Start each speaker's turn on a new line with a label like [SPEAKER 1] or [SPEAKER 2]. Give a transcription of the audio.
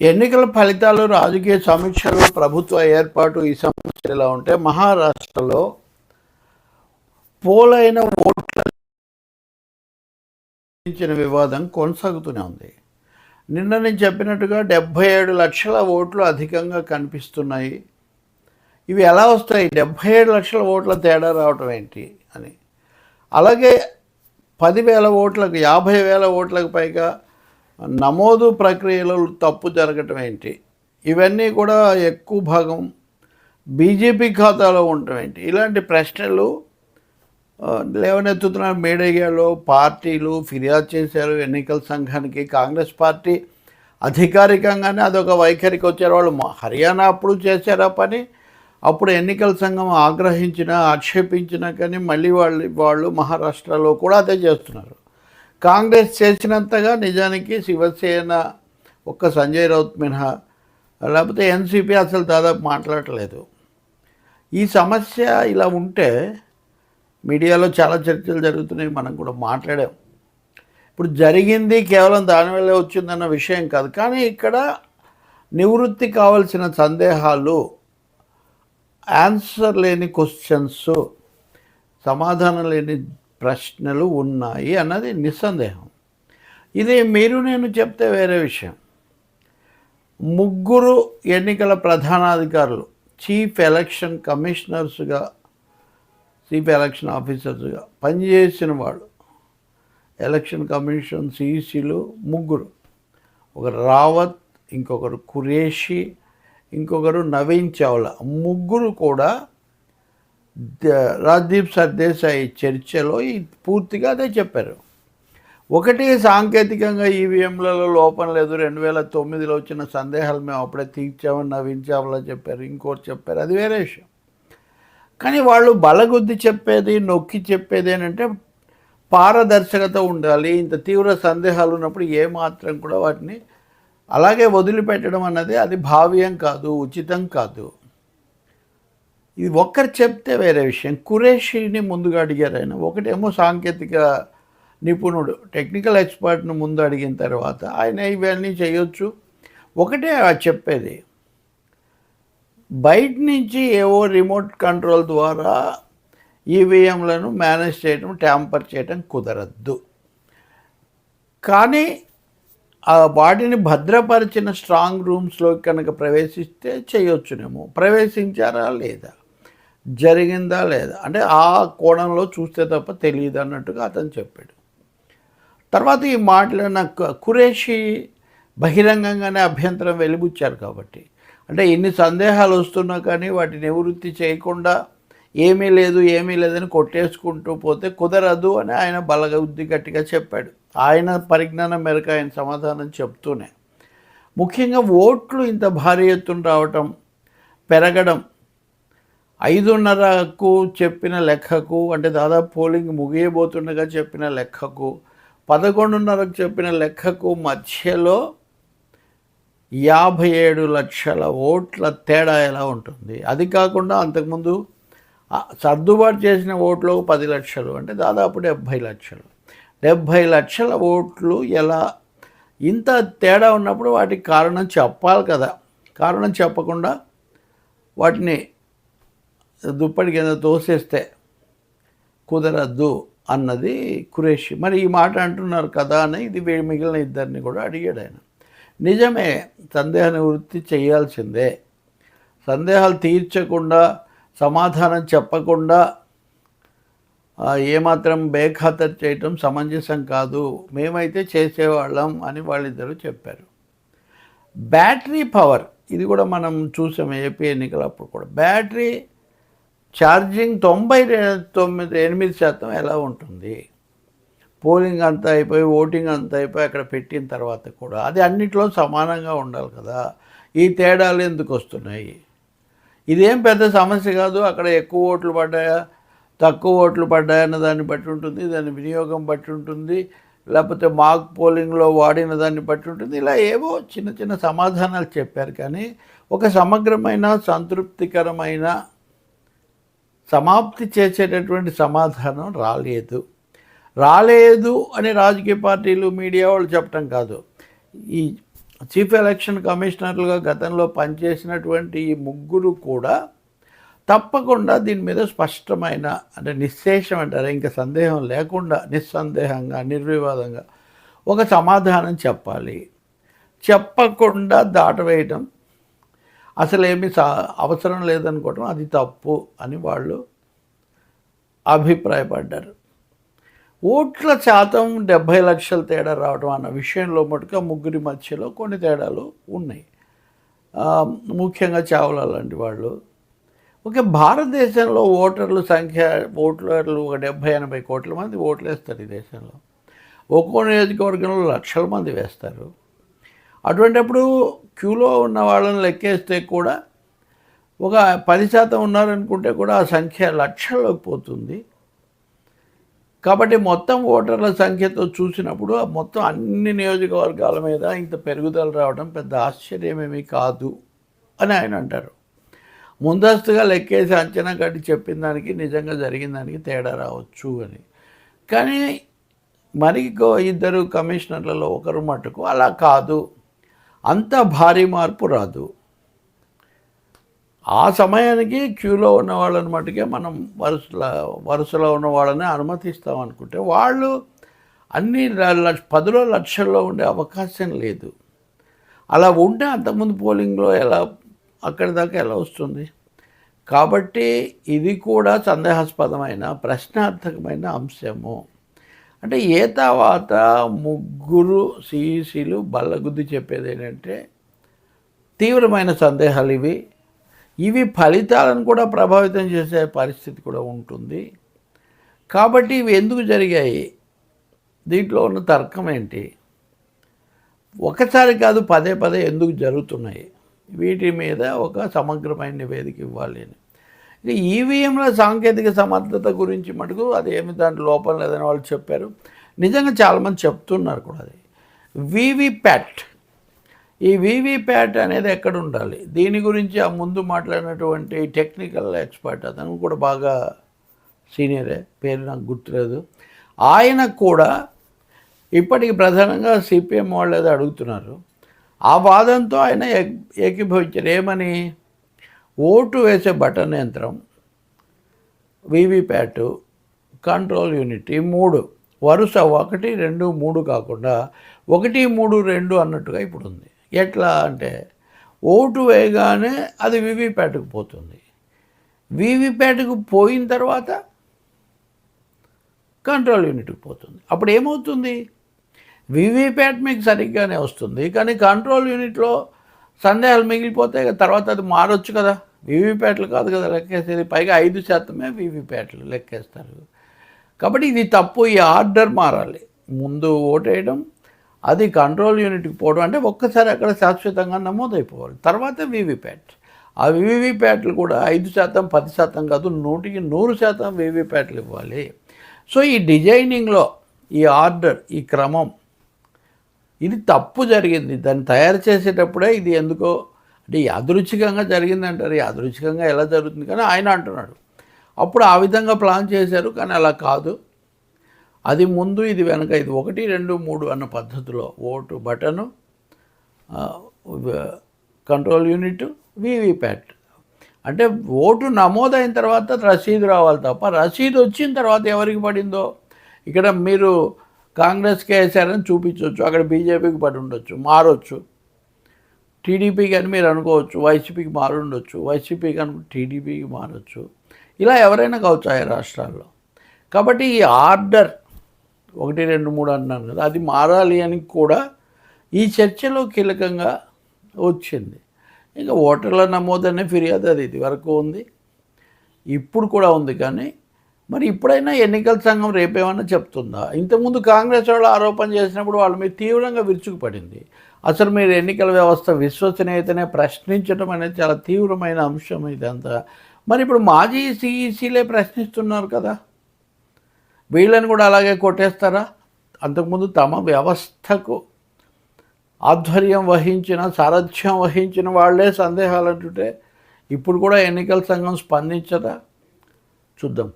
[SPEAKER 1] ఎన్నికల ఫలితాలు రాజకీయ సమీక్షలు ప్రభుత్వ ఏర్పాటు ఈ సమస్య ఎలా ఉంటే మహారాష్ట్రలో పోలైన ఓట్ల వివాదం కొనసాగుతూనే ఉంది. నిన్న నేను చెప్పినట్టుగా డెబ్భై ఏడు లక్షల ఓట్లు అధికంగా కనిపిస్తున్నాయి. ఇవి ఎలా వస్తాయి? డెబ్భై ఏడు లక్షల ఓట్ల తేడా రావటం ఏంటి అని. అలాగే పదివేల ఓట్లకు యాభై వేల ఓట్లకు పైగా నమోదు ప్రక్రియలో తప్పు జరగటం ఏంటి? ఇవన్నీ కూడా ఎక్కువ భాగం బీజేపీ ఖాతాలో ఉండటం ఏంటి? ఇలాంటి ప్రశ్నలు లేవనెత్తుతున్న మీడియాలో పార్టీలు ఫిర్యాదు చేశారు ఎన్నికల సంఘానికి. కాంగ్రెస్ పార్టీ అధికారికంగానే అదొక వైఖరికి వచ్చారు. వాళ్ళు మా- హర్యానా అప్పుడు చేశారా పని? అప్పుడు ఎన్నికల సంఘం ఆగ్రహించినా ఆక్షేపించినా కానీ మళ్ళీ వాళ్ళు వాళ్ళు మహారాష్ట్రలో కూడా అదే చేస్తున్నారు. కాంగ్రెస్ చేసినంతగా నిజానికి శివసేన ఒక్క సంజయ్ రౌత్ మినహా లేకపోతే ఎన్సీపీ అసలు దాదాపు మాట్లాడలేదు. ఈ సమస్య ఇలా ఉంటే మీడియాలో చాలా చర్చలు జరుగుతున్నాయి మనం కూడా మాట్లాడాం. ఇప్పుడు జరిగింది కేవలం దానివల్లే వచ్చిందన్న విషయం కాదు. కానీ ఇక్కడ నివృత్తి కావలసిన సందేహాలు ఆన్సర్ లేని క్వశ్చన్స్ సమాధానం లేని ప్రశ్నలు ఉన్నాయి అన్నది నిస్సందేహం. ఇది మీరు నేను చెప్తే వేరే విషయం. ముగ్గురు ఎన్నికల ప్రధానాధికారులు చీఫ్ ఎలక్షన్ కమిషనర్స్గా చీఫ్ ఎలక్షన్ ఆఫీసర్స్గా పనిచేసిన వాళ్ళు ఎలక్షన్ కమిషన్ సిఈసీలు ముగ్గురు. ఒకరు రావత్ ఇంకొకరు కురేషి ఇంకొకరు నవీన్ చావ్లా. ముగ్గురు కూడా రాజ్దీప్ సర్దేశాయి చర్చలో ఈ పూర్తిగా అదే చెప్పారు. ఒకటి సాంకేతికంగా ఈవీఎంలలో లోపం లేదు. రెండు వేల తొమ్మిదిలో వచ్చిన సందేహాలు మేము అప్పుడే తీర్చామని నవ్వించామని చెప్పారు. ఇంకోటి చెప్పారు. అది వేరే విషయం. కానీ వాళ్ళు బలగుద్ది చెప్పేది నొక్కి చెప్పేది ఏంటంటే పారదర్శకత ఉండాలి. ఇంత తీవ్ర సందేహాలు ఉన్నప్పుడు ఏమాత్రం కూడా వాటిని అలాగే వదిలిపెట్టడం అన్నది అది భావ్యం కాదు ఉచితం కాదు. ఇది ఒక్కరు చెప్తే వేరే విషయం. కురేషిని ముందుగా అడిగారు ఆయన. ఒకటేమో సాంకేతిక నిపుణుడు టెక్నికల్ ఎక్స్పర్ట్ను ముందు అడిగిన తర్వాత ఆయన ఇవన్నీ చేయొచ్చు. ఒకటే చెప్పేది బయట నుంచి ఏవో రిమోట్ కంట్రోల్ ద్వారా ఈవీఎంలను మేనేజ్ చేయడం ట్యాంపర్ చేయడం కుదరద్దు. కానీ ఆ వాటిని భద్రపరిచిన స్ట్రాంగ్ రూమ్స్లో కనుక ప్రవేశిస్తే చేయొచ్చునేమో. ప్రవేశించారా లేదా? జరిగిందా లేదా? అంటే ఆ కోణంలో చూస్తే తప్ప తెలియదు అన్నట్టుగా అతను చెప్పాడు. తర్వాత ఈ మాటలు కురేషి బహిరంగంగానే అభ్యంతరం వెలిబుచ్చారు కాబట్టి. అంటే ఇన్ని సందేహాలు వస్తున్నా కానీ వాటిని నివృత్తి చేయకుండా ఏమీ లేదు ఏమీ లేదని కొట్టేసుకుంటూ పోతే కుదరదు అని ఆయన బలగ ఉద్ది గట్టిగా చెప్పాడు. ఆయన పరిజ్ఞానం మేరకు ఆయన సమాధానం చెప్తూనే. ముఖ్యంగా ఓట్లు ఇంత భారీ ఎత్తున రావటం పెరగడం ఐదున్నరకు చెప్పిన లెక్కకు అంటే దాదాపు పోలింగ్ ముగియబోతుండగా చెప్పిన లెక్కకు పదకొండున్నరకు చెప్పిన లెక్కకు మధ్యలో యాభై ఏడు లక్షల ఓట్ల తేడా ఎలా ఉంటుంది? అది కాకుండా అంతకుముందు సర్దుబాటు చేసిన ఓట్లు పది లక్షలు అంటే దాదాపు డెబ్భై లక్షలు. డెబ్భై లక్షల ఓట్లు ఎలా ఇంత తేడా ఉన్నప్పుడు వాటికి కారణం చెప్పాలి కదా. కారణం చెప్పకుండా వాటిని దుప్పటి కింద తోసేస్తే కుదరద్దు అన్నది కురేషి మరి ఈ మాట అంటున్నారు కదా అని ఇది మిగిలిన ఇద్దరిని కూడా అడిగాడు ఆయన. నిజమే సందేహ నివృత్తి చేయాల్సిందే. సందేహాలు తీర్చకుండా సమాధానం చెప్పకుండా ఏమాత్రం బేఖాతరు చేయటం సమంజసం కాదు. మేమైతే చేసేవాళ్ళం అని వాళ్ళిద్దరూ చెప్పారు. బ్యాటరీ పవర్ ఇది కూడా మనం చూసాం ఏపీ ఎన్నికలప్పుడు కూడా. బ్యాటరీ ఛార్జింగ్ తొంభై తొమ్మిది ఎనిమిది శాతం ఎలా ఉంటుంది? పోలింగ్ అంతా అయిపోయి ఓటింగ్ అంతా అయిపోయి అక్కడ పెట్టిన తర్వాత కూడా అది అన్నిట్లో సమానంగా ఉండాలి కదా. ఈ తేడాలు ఎందుకు వస్తున్నాయి? ఇదేం పెద్ద సమస్య కాదు అక్కడ ఎక్కువ ఓట్లు పడ్డాయా తక్కువ ఓట్లు పడ్డాయన్న దాన్ని బట్టి ఉంటుంది దాని వినియోగం బట్టి ఉంటుంది లేకపోతే మాక్ పోలింగ్లో వాడిన దాన్ని బట్టి ఉంటుంది. ఇలా ఏవో చిన్న చిన్న సమాధానాలు చెప్పారు కానీ ఒక సమగ్రమైన సంతృప్తికరమైన సమాప్తి చేసేటటువంటి సమాధానం రాలేదు. రాలేదు అని రాజకీయ పార్టీలు మీడియా వాళ్ళు చెప్పటం కాదు. ఈ చీఫ్ ఎలక్షన్ కమిషనర్లుగా గతంలో పనిచేసినటువంటి ఈ ముగ్గురు కూడా తప్పకుండా దీని మీద స్పష్టమైన అంటే నిశ్శేషం అంటారు. ఇంకా సందేహం లేకుండా నిస్సందేహంగా నిర్వివాదంగా ఒక సమాధానం చెప్పాలి. చెప్పకుండా దాటవేయటం అసలు ఏమీ అవసరం లేదనుకోవటం అది తప్పు అని వాళ్ళు అభిప్రాయపడ్డారు. ఓట్ల శాతం డెబ్భై లక్షల తేడా రావడం అన్న విషయంలో మటుక ముగ్గురి మధ్యలో కొన్ని తేడాలు ఉన్నాయి. ముఖ్యంగా చావల లాంటి వాళ్ళు. ఓకే భారతదేశంలో ఓటర్లు సంఖ్య ఓటర్లు ఒక డెబ్భై ఎనభై కోట్ల మంది ఓట్లు వేస్తారు ఈ దేశంలో. ఒక్కో నియోజకవర్గంలో లక్షల మంది వేస్తారు. అటువంటిప్పుడు క్యూలో ఉన్న వాళ్ళని లెక్కేస్తే కూడా ఒక పది శాతం ఉన్నారనుకుంటే కూడా ఆ సంఖ్య లక్షల్లోకి పోతుంది. కాబట్టి మొత్తం ఓటర్ల సంఖ్యతో చూసినప్పుడు మొత్తం అన్ని నియోజకవర్గాల మీద ఇంత పెరుగుదల రావడం పెద్ద ఆశ్చర్యమేమీ కాదు అని ఆయన అంటారు. ముందస్తుగా లెక్కేసి అంచనా కట్టి చెప్పిన దానికి నిజంగా జరిగిన దానికి తేడా రావచ్చు అని. కానీ మరి ఇద్దరు కమిషనర్లలో ఒకరు మటుకు అలా కాదు. అంత భారీ మార్పు రాదు. ఆ సమయానికి క్యూలో ఉన్న వాళ్ళని మటుకే మనం వరుసలో వరుసలో ఉన్న వాళ్ళని అనుమతిస్తాం అనుకుంటే వాళ్ళు అన్ని పదిలో లక్షల్లో ఉండే అవకాశం లేదు. అలా ఉంటే అంతకుముందు పోలింగ్లో ఎలా అక్కడి దాకా ఎలా వస్తుంది? కాబట్టి ఇది కూడా సందేహాస్పదమైన ప్రశ్నార్థకమైన అంశము. అంటే ఏ తర్వాత ముగ్గురు సిఈసీలు బల్లగుద్ది చెప్పేది ఏంటంటే తీవ్రమైన సందేహాలు ఇవి. ఇవి ఫలితాలను కూడా ప్రభావితం చేసే పరిస్థితి కూడా ఉంటుంది. కాబట్టి ఇవి ఎందుకు జరిగాయి? దీంట్లో ఉన్న తర్కం ఏంటి? ఒకసారి కాదు పదే పదే ఎందుకు జరుగుతున్నాయి? వీటి మీద ఒక సమగ్రమైన నివేదిక ఇవ్వాలి అని. ఇక ఈవీఎంల సాంకేతిక సమర్థత గురించి మటుకు అది ఏమి దాంట్లో లోపం లేదని వాళ్ళు చెప్పారు. నిజంగా చాలామంది చెప్తున్నారు కూడా అది. వివిప్యాట్ ఈ వివిప్యాట్ అనేది ఎక్కడ ఉండాలి? దీని గురించి ఆ ముందు మాట్లాడినటువంటి టెక్నికల్ ఎక్స్పర్ట్ అతను కూడా బాగా సీనియరే పేరు నాకు గుర్తులేదు. ఆయన కూడా ఇప్పటికి ప్రధానంగా సిపిఎం వాళ్ళు ఏదో అడుగుతున్నారు. ఆ వాదంతో ఆయన ఏకీభవించారు. ఏమని? ఓటు వేసే బటన్ యంత్రం వీవీప్యాట్ కంట్రోల్ యూనిట్ ఈ మూడు వరుస ఒకటి రెండు మూడు కాకుండా ఒకటి మూడు రెండు అన్నట్టుగా ఇప్పుడు ఉంది ఎట్లా అంటే ఓటు వేయగానే అది వీవీప్యాట్కు పోతుంది. వీవీప్యాట్కు పోయిన తర్వాత కంట్రోల్ యూనిట్కి పోతుంది. అప్పుడు ఏమవుతుంది? వీవీప్యాట్ మీకు సరిగ్గానే వస్తుంది. కానీ కంట్రోల్ యూనిట్లో సందేహాలు మిగిలిపోతే తర్వాత అది మారొచ్చు కదా. వీవీప్యాట్లు కాదు కదా లెక్కేసేది. పైగా ఐదు శాతమే వీవీప్యాట్లు లెక్కేస్తారు. కాబట్టి ఇది తప్పు ఈ ఆర్డర్ మారాలి. ముందు ఓటేయడం అది కంట్రోల్ యూనిట్కి పోవడం అంటే ఒక్కసారి అక్కడ శాశ్వతంగా నమోదైపోవాలి. తర్వాత వీవీప్యాట్. ఆ వీవీప్యాట్లు కూడా ఐదు శాతం పది శాతం కాదు నూటికి నూరు శాతం వీవీప్యాట్లు ఇవ్వాలి. సో ఈ డిజైనింగ్లో ఈ ఆర్డర్ ఈ క్రమం ఇది తప్పు జరిగింది. దాన్ని తయారు చేసేటప్పుడే ఇది ఎందుకో అంటే యాదృచ్ఛికంగా జరిగిందంటారు యాదృచ్ఛికంగా ఎలా జరుగుతుంది కానీ ఆయన అంటున్నాడు. అప్పుడు ఆ విధంగా ప్లాన్ చేశారు కానీ అలా కాదు. అది ముందు ఇది వెనక ఇది ఒకటి రెండు మూడు అన్న పద్ధతిలో vote button control unit VVPAT. అంటే ఓటు నమోదైన తర్వాత రసీదు రావాలి తప్ప రసీదు వచ్చిన తర్వాత ఎవరికి పడిందో? ఇక్కడ మీరు కాంగ్రెస్కి వేసారని చూపించవచ్చు అక్కడ బీజేపీకి పడి ఉండొచ్చు మారొచ్చు. టీడీపీకి అని మీరు అనుకోవచ్చు వైసీపీకి మారుండొచ్చు వైసీపీకి అనుకు టీడీపీకి మారచ్చు. ఇలా ఎవరైనా కావచ్చు ఆయా రాష్ట్రాల్లో. కాబట్టి ఈ ఆర్డర్ ఒకటి రెండు మూడు అన్నాను కదా అది మారాలి అని కూడా ఈ చర్చలో కీలకంగా వచ్చింది. ఇంకా ఓటర్ల నమోదనే ఫిర్యాదు అది ఇది వరకు ఉంది. ఇప్పుడు కూడా ఉంది కానీ మరి ఇప్పుడైనా ఎన్నికల సంఘం రేపేమన్నా చెప్తుందా? ఇంతకుముందు కాంగ్రెస్ వాళ్ళు ఆరోపణ చేసినప్పుడు వాళ్ళ మీద తీవ్రంగా విరుచుకుపడింది. అసలు మీరు ఎన్నికల వ్యవస్థ విశ్వసనీయతనే ప్రశ్నించడం అనేది చాలా తీవ్రమైన అంశం ఇదంతా మరి ఇప్పుడు మాజీ సిఈసీలే ప్రశ్నిస్తున్నారు కదా. వీళ్ళని కూడా అలాగే కొట్టేస్తారా? అంతకుముందు తమ వ్యవస్థకు ఆధ్వర్యం వహించిన సారథ్యం వహించిన వాళ్ళే సందేహాలు అంటుంటే ఇప్పుడు కూడా ఎన్నికల సంఘం స్పందించదా? చూద్దాం.